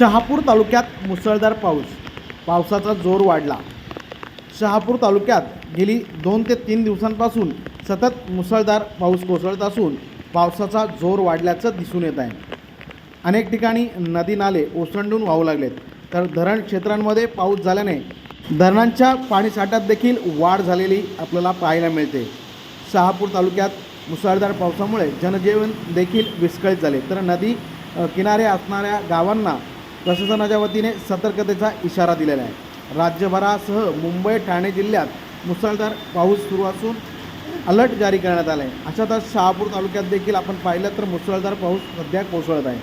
शहापूर तालुक्यात मुसळधार पाऊस. पावसाचा जोर वाढला. शहापूर तालुक्यात गेली दोन ते तीन दिवसांपासून सतत मुसळधार पाऊस कोसळत असून पावसाचा जोर वाढल्याचं दिसून येत आहे. अनेक ठिकाणी नदी नाले ओसंडून वाहू लागलेत. तर धरण क्षेत्रांमध्ये पाऊस झाल्याने धरणांच्या पाणीसाठ्यात देखील वाढ झालेली आपल्याला पाहायला मिळते. शहापूर तालुक्यात मुसळधार पावसामुळे जनजीवन देखील विस्कळीत झाले. तर नदी किनारे असणाऱ्या गावांना प्रशासनाच्या वतीने सतर्कतेचा इशारा दिलेला आहे. राज्यभरासह मुंबई ठाणे जिल्ह्यात मुसळधार पाऊस सुरू असून अलर्ट जारी करण्यात आला आहे अशातच शहापूर तालुक्यात देखील आपण पाहिलं तर मुसळधार पाऊस सध्या कोसळत आहे.